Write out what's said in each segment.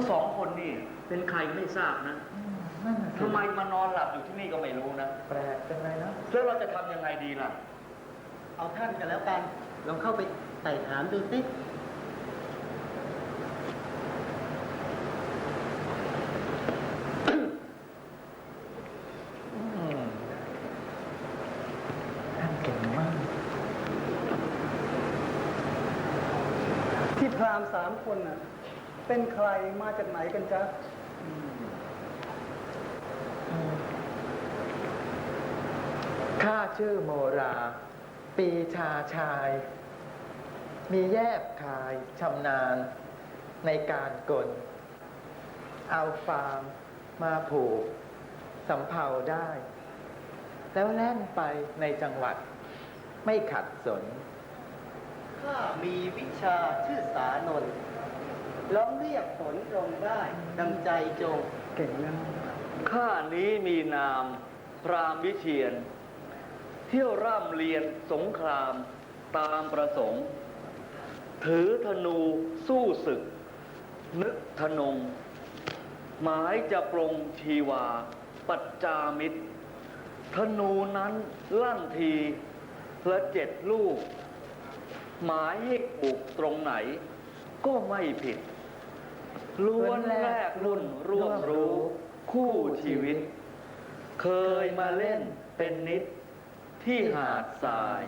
ทั้งสองคนนี่เป็นใครไม่ทราบนะนั่นน่ะสิทำไมมานอนหลับอยู่ที่นี่ก็ไม่รู้นะแปลกจังเลยนะแล้วเราจะทำยังไงดีล่ะ เอาท่านกันแล้วกันลองเข้าไปไต่ถามดูสิอืมท่านเก่งมาก ที่พราหมณ์สามคนน่ะ เป็นใครมาจากไหนกันจ๊ะข้าชื่อโมรา ปีชาชาย มีแยบคายชำนาญ ในการกล เอาฟางมาผูกสำเภาได้ แล้วแล่นไปในจังหวัด ไม่ขัดสน ข้ามีวิชาชื่อสานนท์ ลองเรียกผลตรงได้ดังใจจงเก่งนะข้านี้มีนาม พรามวิเชียน เที่ยวร่ำเรียนสงครามตามประสงค์ ถือธนูสู้ศึก นึกธนง หมายจะปรงชีวา ปัจจามิตร ธนูนั้นลั่นทีละเจ็ดลูก หมายให้ปลูกตรงไหนก็ไม่ผิด ล้วนแรกรุ่นร่วมรู้ คู่ชีวิต เคยมาเล่นเป็นนิดที่หาดทราย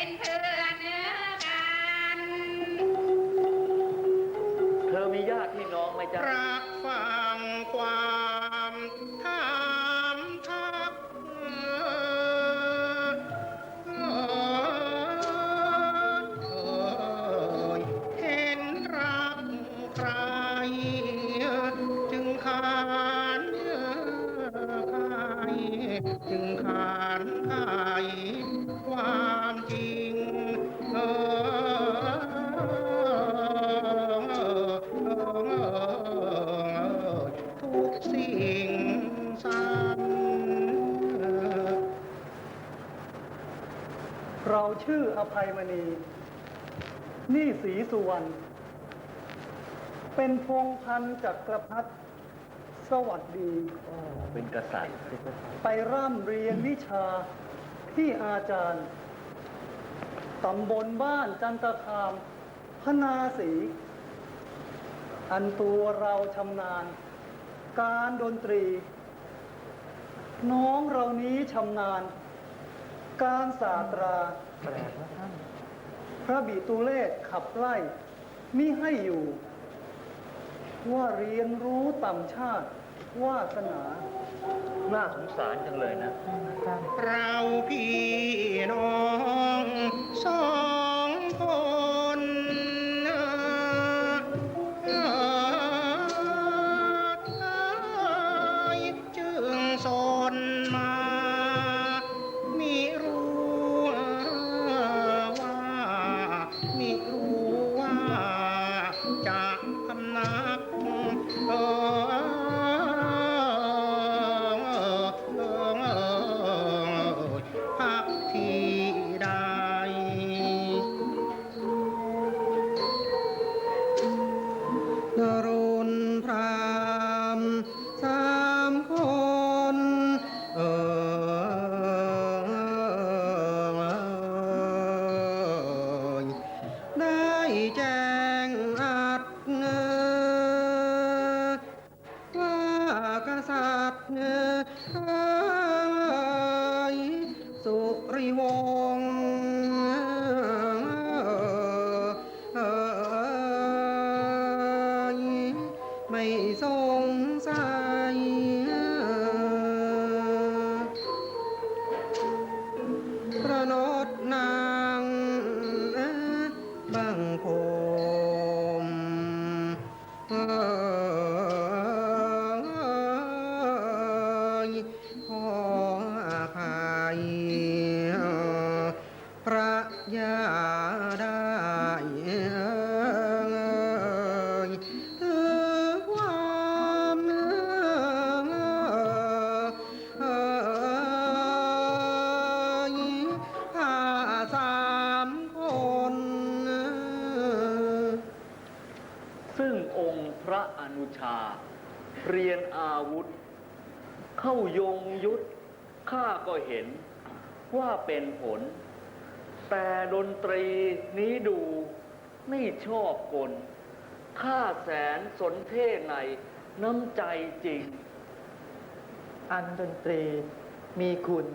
เป็นเพื่อนเนื้อกัน เธอมีญาติพี่น้องไหมจ๊ะ รักฟัง ชื่ออภัยมณี นี่สีสุวรรณ เป็นพงพันธุ์จักรพรรดิสวัสดี เป็นกษัตริย์ไปร่ำเรียนวิชาที่อาจารย์ตำบลบ้านจันตคาม พนาสี อันตัวเราชำนาญ การดนตรี น้องเรานี้ชำนาญ การศาสตราแปลกนะท่านพระบิตุเลศขับไล่มิให้อยู่ ว่าเรียนรู้ต่ำชาติวาสนา น่าสงสารจังเลยนะท่านเราพี่น้องสอง เนอสุริวง เข้ายงยุทธข้าก็เห็นว่าเป็นผล แต่ดนตรีนี้ดูไม่ชอบกลข้าแสนสนเท่ในน้ำใจจริง อันดนตรีมีคุณ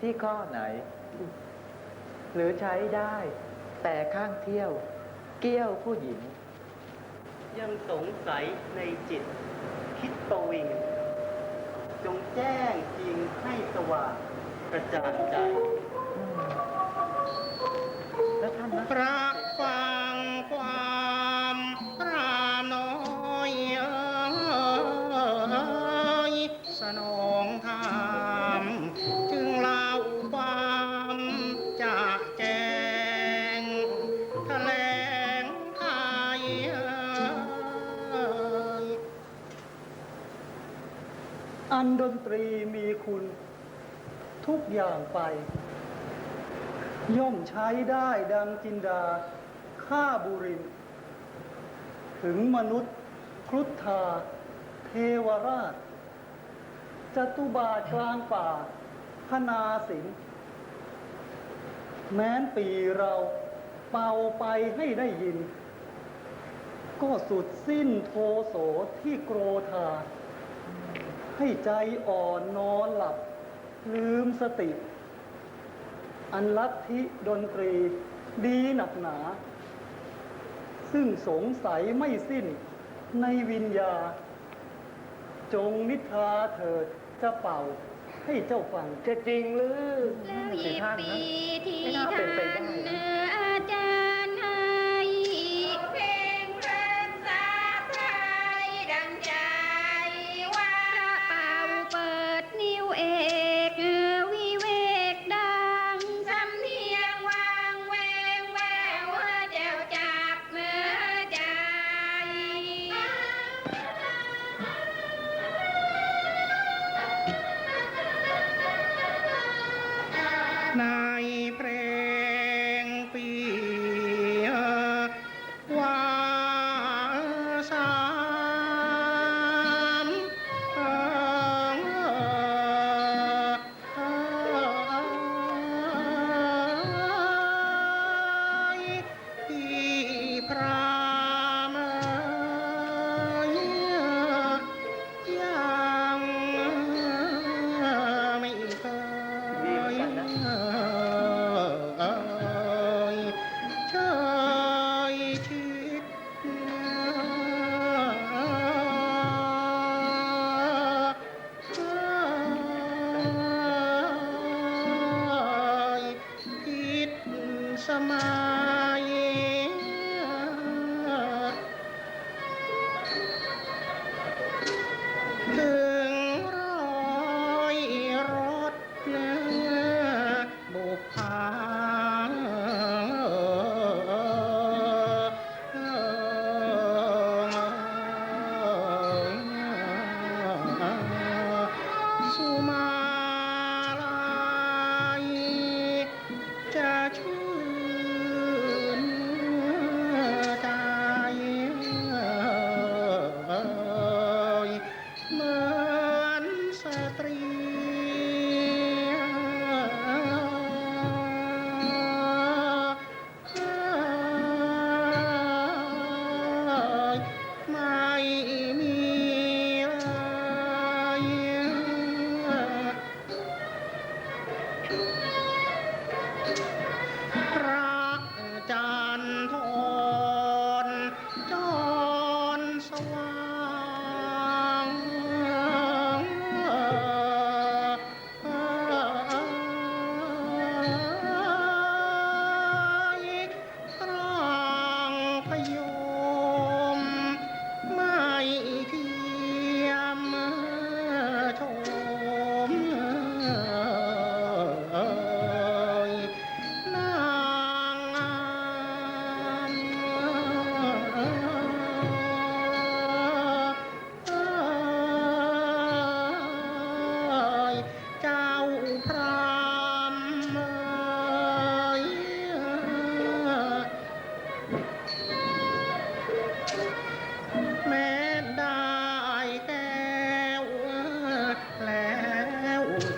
ที่ข้อไหน หรือใช้ได้ แต่ข้างเที่ยว เกี้ยวผู้หญิง ยังสงสัยในจิต คิดประวิง จงแจ้งจริงให้สว่างกระจ่างใจอืมแล้วท่านนะ พระ รีมีคุณทุกอย่างไป ย่อมใช้ได้ดังจินดาฆ่าบุริน ถึงมนุษย์ครุฑธาเทวราชจตุบาทกลางป่าพนาสิงแม้นปีเราเป่าไปให้ได้ยิน ก็สุดสิ้นโทโสที่โกรธา ให้ใจอ่อนนอนหลับ ลืมสติ อันลัทธิดนตรีดีหนักหนา ซึ่งสงสัยไม่สิ้นในวิญญา จงนิทราเถิดจะเป่าให้เจ้าฟัง จะจริงหรือ แล้วยีบปีที่ไม่น่าเป็นไปได้ท่าน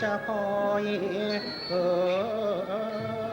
จะคอยเออ